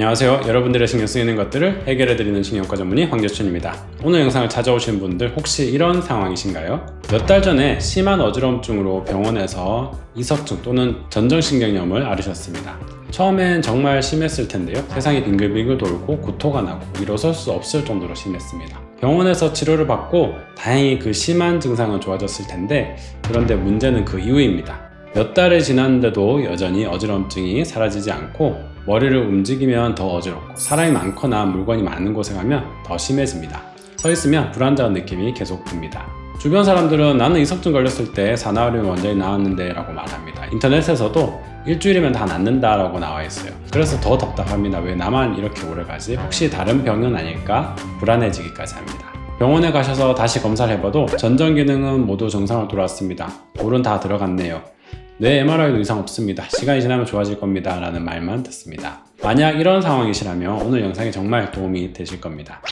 안녕하세요. 여러분들의 신경 쓰이는 것들을 해결해드리는 신경과 전문의 황재춘입니다. 오늘 영상을 찾아오신 분들 혹시 이런 상황이신가요? 몇 달 전에 심한 어지럼증으로 병원에서 이석증 또는 전정신경염을 앓으셨습니다. 처음엔 정말 심했을 텐데요. 세상이 빙글빙글 돌고 구토가 나고 일어설 수 없을 정도로 심했습니다. 병원에서 치료를 받고 다행히 그 심한 증상은 좋아졌을 텐데 그런데 문제는 그 이후입니다. 몇 달이 지났는데도 여전히 어지럼증이 사라지지 않고 머리를 움직이면 더 어지럽고 사람이 많거나 물건이 많은 곳에 가면 더 심해집니다. 서 있으면 불안정한 느낌이 계속 듭니다. 주변 사람들은 나는 이석증 걸렸을 때 사나우리 원장이 나왔는데 라고 말합니다. 인터넷에서도 일주일이면 다 낫는다 라고 나와 있어요. 그래서 더 답답합니다. 왜 나만 이렇게 오래 가지? 혹시 다른 병은 아닐까? 불안해지기까지 합니다. 병원에 가셔서 다시 검사를 해봐도 전정 기능은 모두 정상으로 돌아왔습니다. 볼은 다 들어갔네요. 뇌 MRI도 이상 없습니다. 시간이 지나면 좋아질 겁니다. 라는 말만 듣습니다. 만약 이런 상황이시라면 오늘 영상이 정말 도움이 되실 겁니다.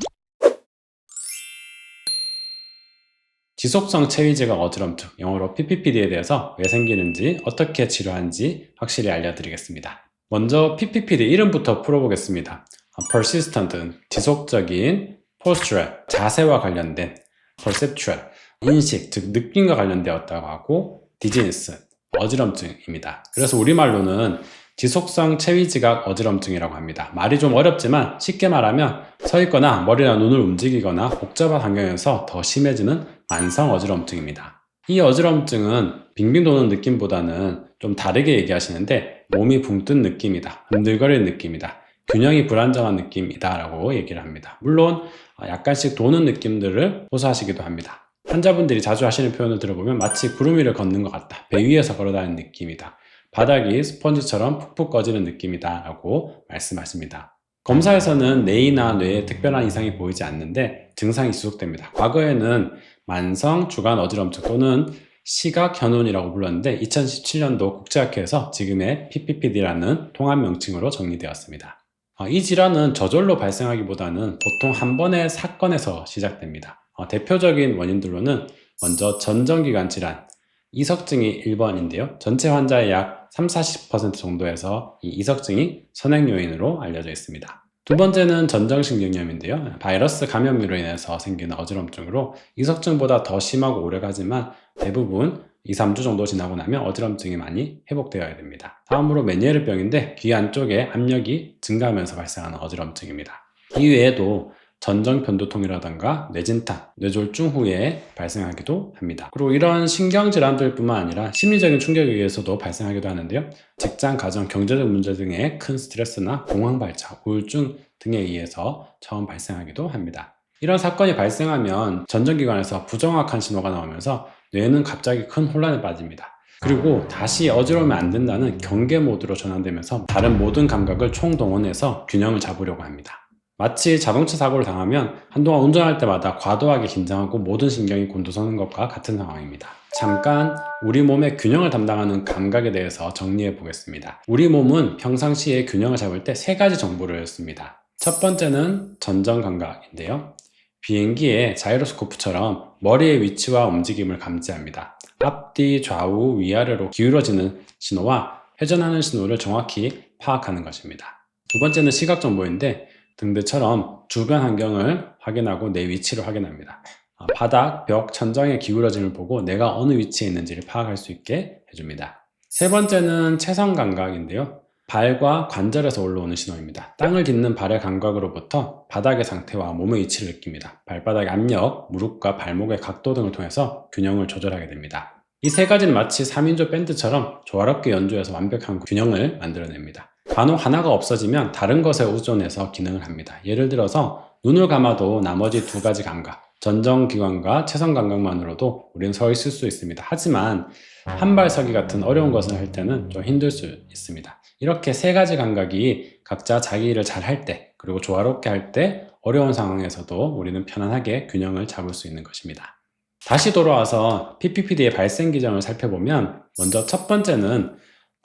지속성 체위지각 어지럼증, 영어로 PPPD에 대해서 왜 생기는지, 어떻게 치료하는지 확실히 알려드리겠습니다. 먼저 PPPD 이름부터 풀어보겠습니다. persistent, 지속적인, postural, 자세와 관련된, perceptual, 인식, 즉 느낌과 관련되었다고 하고, dizziness, 어지럼증입니다. 그래서 우리말로는 지속성 체위지각 어지럼증이라고 합니다. 말이 좀 어렵지만 쉽게 말하면 서 있거나 머리나 눈을 움직이거나 복잡한 환경에서 더 심해지는 만성 어지럼증입니다. 이 어지럼증은 빙빙 도는 느낌보다는 좀 다르게 얘기하시는데 몸이 붕 뜬 느낌이다. 흔들거리는 느낌이다. 균형이 불안정한 느낌이다 라고 얘기를 합니다. 물론 약간씩 도는 느낌들을 호소하시기도 합니다. 환자분들이 자주 하시는 표현을 들어보면 마치 구름 위를 걷는 것 같다. 배 위에서 걸어다니는 느낌이다. 바닥이 스펀지처럼 푹푹 꺼지는 느낌이다. 라고 말씀하십니다. 검사에서는 뇌이나 뇌에 특별한 이상이 보이지 않는데 증상이 지속됩니다. 과거에는 만성 주간 어지럼증 또는 시각 현운이라고 불렀는데 2017년도 국제학회에서 지금의 PPPD라는 통합 명칭으로 정리되었습니다. 어, 이 질환은 저절로 발생하기보다는 보통 한 번의 사건에서 시작됩니다. 어, 대표적인 원인들로는 먼저 전정기관 질환, 이석증이 1번인데요. 전체 환자의 약 3, 40% 정도에서 이 이석증이 선행 요인으로 알려져 있습니다. 두 번째는 전정신경염인데요. 바이러스 감염으로 인해서 생기는 어지럼증으로 이석증보다 더 심하고 오래가지만 대부분 2, 3주 정도 지나고 나면 어지럼증이 많이 회복되어야 됩니다. 다음으로 메니에르병인데 귀 안쪽에 압력이 증가하면서 발생하는 어지럼증입니다. 이 외에도 전정변두통이라던가 뇌진탕, 뇌졸중 후에 발생하기도 합니다. 그리고 이런 신경질환들 뿐만 아니라 심리적인 충격에 의해서도 발생하기도 하는데요. 직장, 가정, 경제적 문제 등의 큰 스트레스나 공황발작, 우울증 등에 의해서 처음 발생하기도 합니다. 이런 사건이 발생하면 전정기관에서 부정확한 신호가 나오면서 뇌는 갑자기 큰 혼란에 빠집니다. 그리고 다시 어지러우면 안 된다는 경계 모드로 전환되면서 다른 모든 감각을 총동원해서 균형을 잡으려고 합니다. 마치 자동차 사고를 당하면 한동안 운전할 때마다 과도하게 긴장하고 모든 신경이 곤두서는 것과 같은 상황입니다. 잠깐 우리 몸의 균형을 담당하는 감각에 대해서 정리해 보겠습니다. 우리 몸은 평상시에 균형을 잡을 때 세 가지 정보를 씁니다. 첫 번째는 전정 감각인데요. 비행기의 자이로스코프처럼 머리의 위치와 움직임을 감지합니다. 앞뒤, 좌우, 위아래로 기울어지는 신호와 회전하는 신호를 정확히 파악하는 것입니다. 두 번째는 시각 정보인데 등대처럼 주변 환경을 확인하고 내 위치를 확인합니다. 아, 바닥, 벽, 천장의 기울어짐을 보고 내가 어느 위치에 있는지를 파악할 수 있게 해줍니다. 세 번째는 체성 감각인데요. 발과 관절에서 올라오는 신호입니다. 땅을 딛는 발의 감각으로부터 바닥의 상태와 몸의 위치를 느낍니다. 발바닥의 압력, 무릎과 발목의 각도 등을 통해서 균형을 조절하게 됩니다. 이 세 가지는 마치 3인조 밴드처럼 조화롭게 연주해서 완벽한 균형을 만들어냅니다. 간혹 하나가 없어지면 다른 것에 의존해서 기능을 합니다. 예를 들어서 눈을 감아도 나머지 두 가지 감각, 전정기관과 체성 감각만으로도 우리는 서 있을 수 있습니다. 하지만 한발서기 같은 어려운 것을 할 때는 좀 힘들 수 있습니다. 이렇게 세 가지 감각이 각자 자기 일을 잘 할 때, 그리고 조화롭게 할 때 어려운 상황에서도 우리는 편안하게 균형을 잡을 수 있는 것입니다. 다시 돌아와서 PPPD의 발생 기전을 살펴보면 먼저 첫 번째는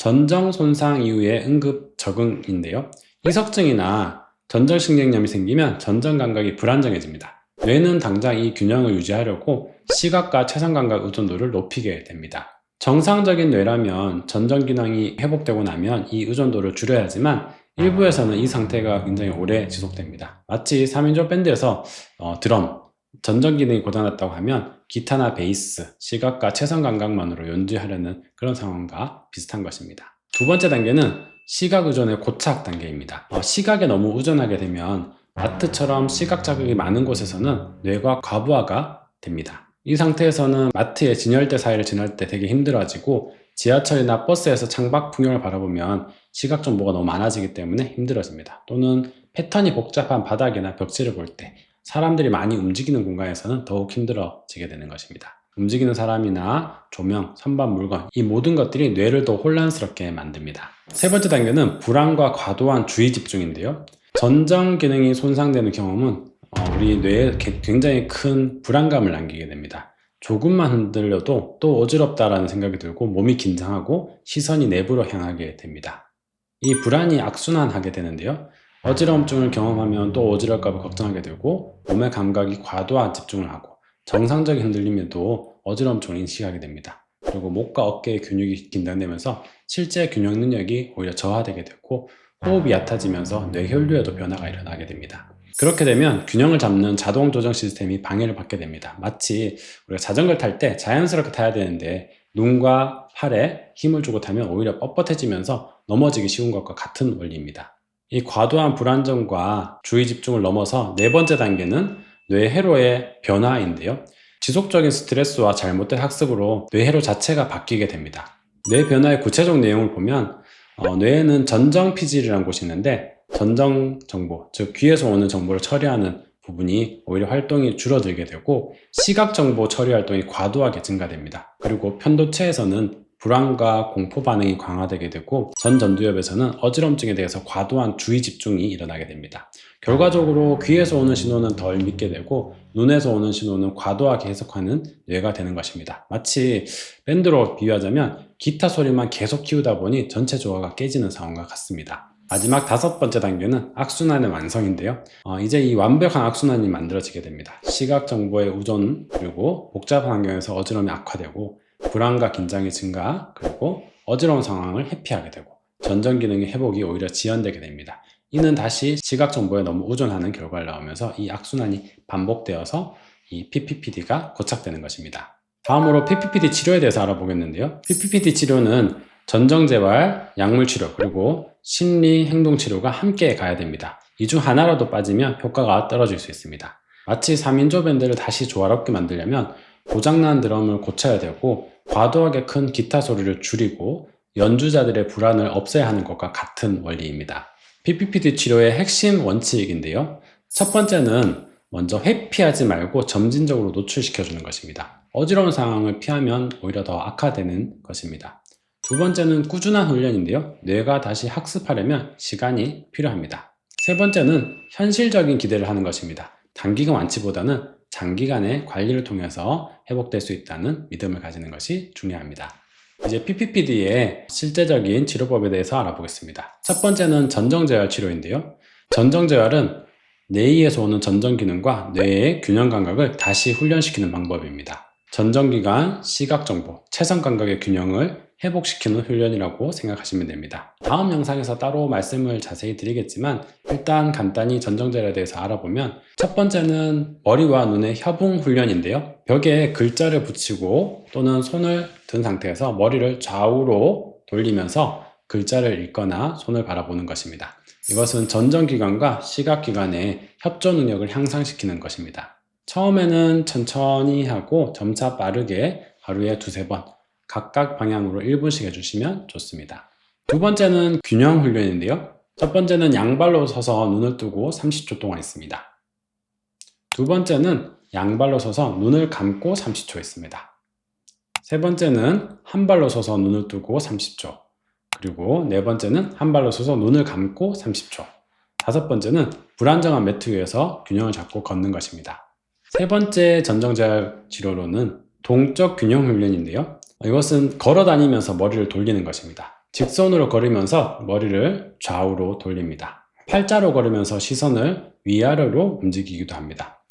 전정 손상 이후의 응급 적응인데요. 이석증이나 전정신경염이 생기면 전정 감각이 불안정해집니다. 뇌는 당장 이 균형을 유지하려고 시각과 체성 감각 의존도를 높이게 됩니다. 정상적인 뇌라면 전정 기능이 회복되고 나면 이 의존도를 줄여야지만 일부에서는 이 상태가 굉장히 오래 지속됩니다. 마치 3인조 밴드에서 어, 드럼, 전전 기능이 고장났다고 하면 기타나 베이스, 시각과 체성 감각만으로 연주하려는 그런 상황과 비슷한 것입니다. 두 번째 단계는 시각 의존의 고착 단계입니다. 어, 시각에 너무 의존하게 되면 마트처럼 시각 자극이 많은 곳에서는 뇌가 과부하가 됩니다. 이 상태에서는 마트의 진열대 사이를 지날 때 되게 힘들어지고 지하철이나 버스에서 창밖 풍경을 바라보면 시각 정보가 너무 많아지기 때문에 힘들어집니다. 또는 패턴이 복잡한 바닥이나 벽지를 볼 때 사람들이 많이 움직이는 공간에서는 더욱 힘들어지게 되는 것입니다. 움직이는 사람이나 조명, 선반 물건 이 모든 것들이 뇌를 더 혼란스럽게 만듭니다. 세 번째 단계는 불안과 과도한 주의 집중인데요. 전정 기능이 손상되는 경험은 어, 우리 뇌에 게- 굉장히 큰 불안감을 남기게 됩니다. 조금만 흔들려도 또 어지럽다라는 생각이 들고 몸이 긴장하고 시선이 내부로 향하게 됩니다. 이 불안이 악순환하게 되는데요. 어지러움증을 경험하면 또 어지러울까봐 걱정하게 되고 몸의 감각이 과도한 집중을 하고 정상적인 흔들림에도 어지러움증을 인식하게 됩니다. 그리고 목과 어깨의 근육이 긴장되면서 실제 균형 능력이 오히려 저하되게 되고 호흡이 얕아지면서 뇌혈류에도 변화가 일어나게 됩니다. 그렇게 되면 균형을 잡는 자동 조정 시스템이 방해를 받게 됩니다. 마치 우리가 자전거를 탈 때 자연스럽게 타야 되는데 눈과 팔에 힘을 주고 타면 오히려 뻣뻣해지면서 넘어지기 쉬운 것과 같은 원리입니다. 이 과도한 불안정과 주의 집중을 넘어서 네 번째 단계는 뇌 회로의 변화인데요. 지속적인 스트레스와 잘못된 학습으로 뇌 회로 자체가 바뀌게 됩니다. 뇌 변화의 구체적 내용을 보면 어, 뇌에는 전정 피질이라는 곳이 있는데 전정 정보, 즉 귀에서 오는 정보를 처리하는 부분이 오히려 활동이 줄어들게 되고 시각 정보 처리 활동이 과도하게 증가됩니다. 그리고 편도체에서는 불안과 공포 반응이 강화되게 되고 전 전두엽에서는 어지럼증에 대해서 과도한 주의 집중이 일어나게 됩니다. 결과적으로 귀에서 오는 신호는 덜 믿게 되고 눈에서 오는 신호는 과도하게 해석하는 뇌가 되는 것입니다. 마치 밴드로 비유하자면 기타 소리만 계속 키우다 보니 전체 조화가 깨지는 상황과 같습니다. 마지막 다섯 번째 단계는 악순환의 완성인데요. 어, 이제 이 완벽한 악순환이 만들어지게 됩니다. 시각 정보의 우존 그리고 복잡한 환경에서 어지러움이 악화되고 불안과 긴장이 증가 그리고 어지러운 상황을 회피하게 되고 전전 기능의 회복이 오히려 지연되게 됩니다. 이는 다시 시각 정보에 너무 의존하는 결과를 나오면서 이 악순환이 반복되어서 이 PPPD가 고착되는 것입니다. 다음으로 PPPD 치료에 대해서 알아보겠는데요. PPPD 치료는 전정재활, 약물치료, 그리고 심리 행동치료가 함께 가야 됩니다. 이 중 하나라도 빠지면 효과가 떨어질 수 있습니다. 마치 3인조 밴드를 다시 조화롭게 만들려면 고장난 드럼을 고쳐야 되고 과도하게 큰 기타 소리를 줄이고 연주자들의 불안을 없애야 하는 것과 같은 원리입니다. PPPD 치료의 핵심 원칙인데요. 첫 번째는 먼저 회피하지 말고 점진적으로 노출시켜주는 것입니다. 어지러운 상황을 피하면 오히려 더 악화되는 것입니다. 두 번째는 꾸준한 훈련인데요. 뇌가 다시 학습하려면 시간이 필요합니다. 세 번째는 현실적인 기대를 하는 것입니다. 단기간 완치보다는 장기간의 관리를 통해서 회복될 수 있다는 믿음을 가지는 것이 중요합니다. 이제 PPPD의 실제적인 치료법에 대해서 알아보겠습니다. 첫 번째는 전정재활 치료인데요. 전정재활은 뇌에서 오는 전정 기능과 뇌의 균형 감각을 다시 훈련시키는 방법입니다. 전정기관, 시각정보, 체성 감각의 균형을 회복시키는 훈련이라고 생각하시면 됩니다. 다음 영상에서 따로 말씀을 자세히 드리겠지만 일단 간단히 전정재활에 대해서 알아보면 첫 번째는 머리와 눈의 협응 훈련인데요. 벽에 글자를 붙이고 또는 손을 든 상태에서 머리를 좌우로 돌리면서 글자를 읽거나 손을 바라보는 것입니다. 이것은 전정기관과 시각기관의 협조 능력을 향상시키는 것입니다. 처음에는 천천히 하고 점차 빠르게 하루에 두세 번 각각 방향으로 1분씩 해주시면 좋습니다. 두 번째는 균형 훈련인데요. 첫 번째는 양발로 서서 눈을 뜨고 30초 동안 있습니다. 두 번째는 양발로 서서 눈을 감고 30초 있습니다. 세 번째는 한 발로 서서 눈을 뜨고 30초. 그리고 네 번째는 한 발로 서서 눈을 감고 30초. 다섯 번째는 불안정한 매트 위에서 균형을 잡고 걷는 것입니다. 세 번째 전정재활 치료로는 동적 균형 훈련인데요. 이것은 걸어 다니면서 머리를 돌리는 것입니다. 직선으로 걸으면서 머리를 좌우로 돌립니다. 팔자로 걸으면서 시선을 위아래로 움직이기도 합니다.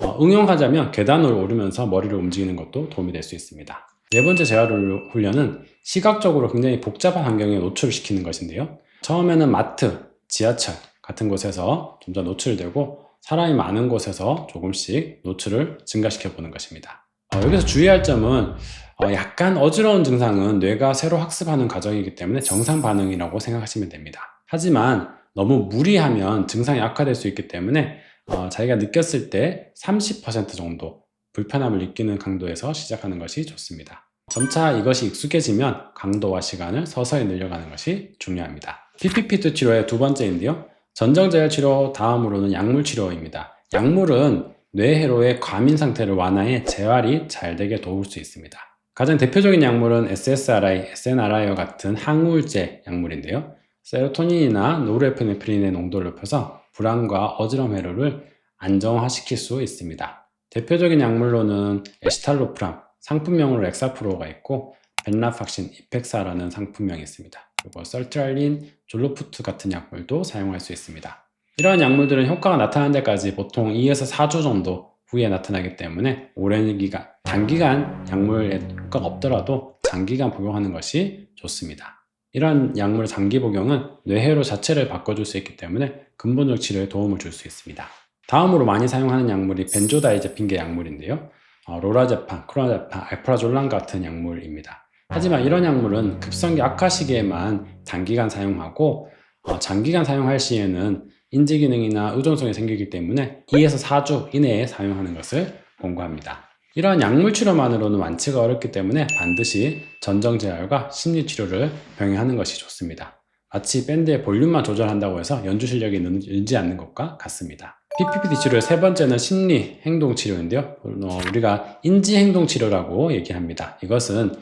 어, 응용하자면 계단을 오르면서 머리를 움직이는 것도 도움이 될 수 있습니다. 네 번째 재활 훈련은 시각적으로 굉장히 복잡한 환경에 노출시키는 것인데요. 처음에는 마트, 지하철 같은 곳에서 좀더 노출되고 사람이 많은 곳에서 조금씩 노출을 증가시켜 보는 것입니다. 어, 여기서 주의할 점은 어, 약간 어지러운 증상은 뇌가 새로 학습하는 과정이기 때문에 정상 반응이라고 생각하시면 됩니다. 하지만 너무 무리하면 증상이 악화될 수 있기 때문에 어, 자기가 느꼈을 때 30% 정도 불편함을 느끼는 강도에서 시작하는 것이 좋습니다. 점차 이것이 익숙해지면 강도와 시간을 서서히 늘려가는 것이 중요합니다. PPP2 치료의 두 번째인데요. 전정제열 치료 다음으로는 약물 치료입니다. 약물은 뇌 회로의 과민 상태를 완화해 재활이 잘 되게 도울 수 있습니다. 가장 대표적인 약물은 SSRI, SNRI와 같은 항우울제 약물인데요. 세로토닌이나 노르에피네프린의 농도를 높여서 불안과 어지러움 회로를 안정화시킬 수 있습니다. 대표적인 약물로는 에시탈로프람, 상품명으로 엑사프로가 있고 벤라팍신, 이펙사라는 상품명이 있습니다. 그리고 설트랄린, 졸로푸트 같은 약물도 사용할 수 있습니다. 이러한 약물들은 효과가 나타나는 데까지 보통 2에서 4주 정도 후에 나타나기 때문에 오랜 기간, 단기간 약물에 효과가 없더라도 장기간 복용하는 것이 좋습니다. 이러한 약물 장기 복용은 뇌회로 자체를 바꿔줄 수 있기 때문에 근본적 치료에 도움을 줄 수 있습니다. 다음으로 많이 사용하는 약물이 벤조다이제핀계 약물인데요. 어, 로라제판, 크로나제판, 알프라졸란 같은 약물입니다. 하지만 이런 약물은 급성기 악화 시기에만 단기간 사용하고 어, 장기간 사용할 시에는 인지 기능이나 의존성이 생기기 때문에 2에서 4주 이내에 사용하는 것을 권고합니다. 이러한 약물 치료만으로는 완치가 어렵기 때문에 반드시 전정 재활과 심리 치료를 병행하는 것이 좋습니다. 마치 밴드의 볼륨만 조절한다고 해서 연주 실력이 늘지 않는 것과 같습니다. PPPD 치료의 세 번째는 심리 행동 치료인데요. 어, 우리가 인지 행동 치료라고 얘기합니다. 이것은 어,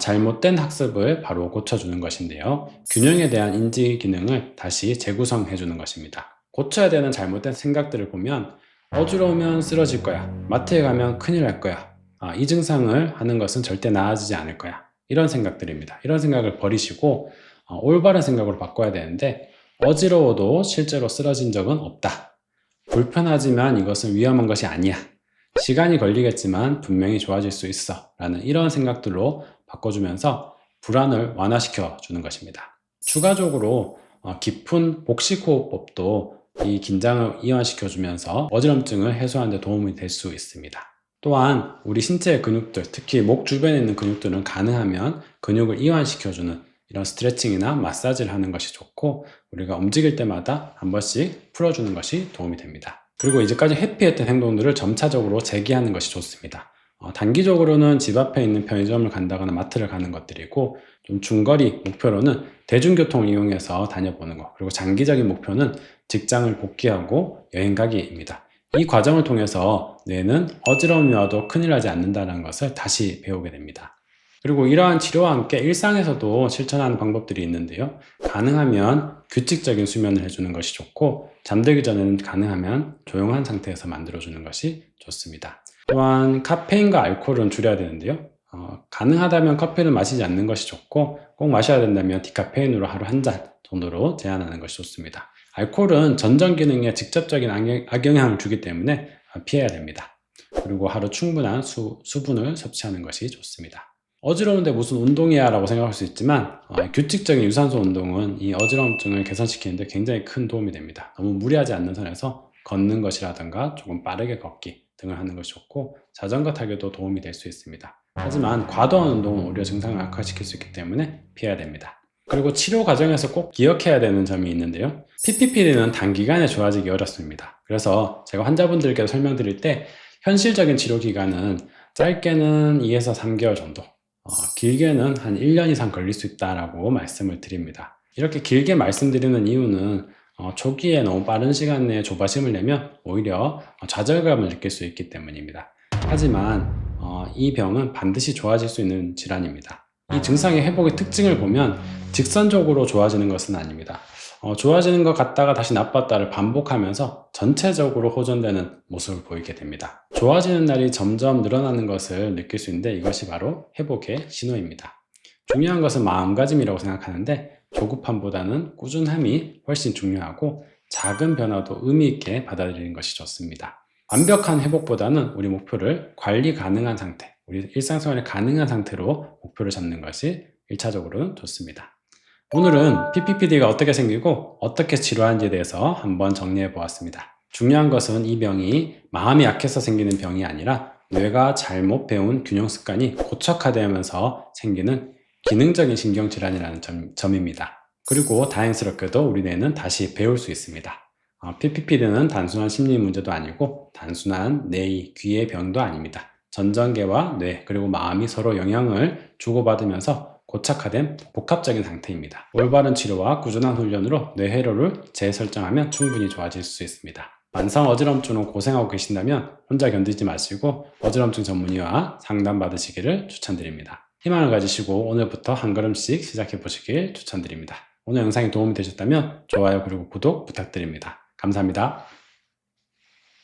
잘못된 학습을 바로 고쳐주는 것인데요. 균형에 대한 인지 기능을 다시 재구성해 주는 것입니다. 고쳐야 되는 잘못된 생각들을 보면 어지러우면 쓰러질 거야. 마트에 가면 큰일 날 거야. 아, 이 증상을 하는 것은 절대 나아지지 않을 거야. 이런 생각들입니다. 이런 생각을 버리시고 어, 올바른 생각으로 바꿔야 되는데 어지러워도 실제로 쓰러진 적은 없다. 불편하지만 이것은 위험한 것이 아니야. 시간이 걸리겠지만 분명히 좋아질 수 있어. 라는 이런 생각들로 바꿔주면서 불안을 완화시켜 주는 것입니다. 추가적으로 어, 깊은 복식호흡법도 이 긴장을 이완시켜 주면서 어지럼증을 해소하는 데 도움이 될 수 있습니다. 또한 우리 신체의 근육들, 특히 목 주변에 있는 근육들은 가능하면 근육을 이완시켜 주는 이런 스트레칭이나 마사지를 하는 것이 좋고 우리가 움직일 때마다 한 번씩 풀어주는 것이 도움이 됩니다. 그리고 이제까지 회피했던 행동들을 점차적으로 재기하는 것이 좋습니다. 어, 단기적으로는 집 앞에 있는 편의점을 간다거나 마트를 가는 것들이고 좀 중거리 목표로는 대중교통을 이용해서 다녀보는 것 그리고 장기적인 목표는 직장을 복귀하고 여행 가기입니다. 이 과정을 통해서 뇌는 어지러움이 와도 큰일 나지 않는다는 것을 다시 배우게 됩니다. 그리고 이러한 치료와 함께 일상에서도 실천하는 방법들이 있는데요. 가능하면 규칙적인 수면을 해주는 것이 좋고 잠들기 전에는 가능하면 조용한 상태에서 만들어주는 것이 좋습니다. 또한 카페인과 알코올은 줄여야 되는데요. 어, 가능하다면 커피를 마시지 않는 것이 좋고 꼭 마셔야 된다면 디카페인으로 하루 한 잔 정도로 제한하는 것이 좋습니다. 알코올은 전정 기능에 직접적인 악영향을 주기 때문에 피해야 됩니다. 그리고 하루 충분한 수, 수분을 섭취하는 것이 좋습니다. 어지러운데 무슨 운동이야 라고 생각할 수 있지만 어, 규칙적인 유산소 운동은 이 어지러움증을 개선시키는데 굉장히 큰 도움이 됩니다. 너무 무리하지 않는 선에서 걷는 것이라든가 조금 빠르게 걷기 등을 하는 것이 좋고 자전거 타기도 도움이 될 수 있습니다. 하지만 과도한 운동은 오히려 증상을 악화시킬 수 있기 때문에 피해야 됩니다. 그리고 치료 과정에서 꼭 기억해야 되는 점이 있는데요. PPPD는 단기간에 좋아지기 어렵습니다. 그래서 제가 환자분들께 설명드릴 때 현실적인 치료 기간은 짧게는 2에서 3개월 정도, 어, 길게는 한 1년 이상 걸릴 수 있다라고 말씀을 드립니다. 이렇게 길게 말씀드리는 이유는 어, 초기에 너무 빠른 시간 내에 조바심을 내면 오히려 좌절감을 느낄 수 있기 때문입니다. 하지만 어, 이 병은 반드시 좋아질 수 있는 질환입니다. 이 증상의 회복의 특징을 보면 직선적으로 좋아지는 것은 아닙니다. 어, 좋아지는 것 같다가 다시 나빴다를 반복하면서 전체적으로 호전되는 모습을 보이게 됩니다. 좋아지는 날이 점점 늘어나는 것을 느낄 수 있는데 이것이 바로 회복의 신호입니다. 중요한 것은 마음가짐이라고 생각하는데 조급함보다는 꾸준함이 훨씬 중요하고 작은 변화도 의미 있게 받아들이는 것이 좋습니다. 완벽한 회복보다는 우리 목표를 관리 가능한 상태, 우리 일상생활에 가능한 상태로 목표를 잡는 것이 1차적으로는 좋습니다. 오늘은 PPPD가 어떻게 생기고 어떻게 치료하는지에 대해서 한번 정리해 보았습니다. 중요한 것은 이 병이 마음이 약해서 생기는 병이 아니라 뇌가 잘못 배운 균형 습관이 고착화되면서 생기는 기능적인 신경질환이라는 점, 점입니다. 그리고 다행스럽게도 우리 뇌는 다시 배울 수 있습니다. 어, PPPD는 단순한 심리 문제도 아니고 단순한 뇌의 귀의 병도 아닙니다. 전전계와 뇌 그리고 마음이 서로 영향을 주고받으면서 고착화된 복합적인 상태입니다. 올바른 치료와 꾸준한 훈련으로 뇌 회로를 재설정하면 충분히 좋아질 수 있습니다. 만성 어지럼증으로 고생하고 계신다면 혼자 견디지 마시고 어지럼증 전문의와 상담 받으시기를 추천드립니다. 희망을 가지시고 오늘부터 한 걸음씩 시작해 보시길 추천드립니다. 오늘 영상이 도움이 되셨다면 좋아요 그리고 구독 부탁드립니다. 감사합니다.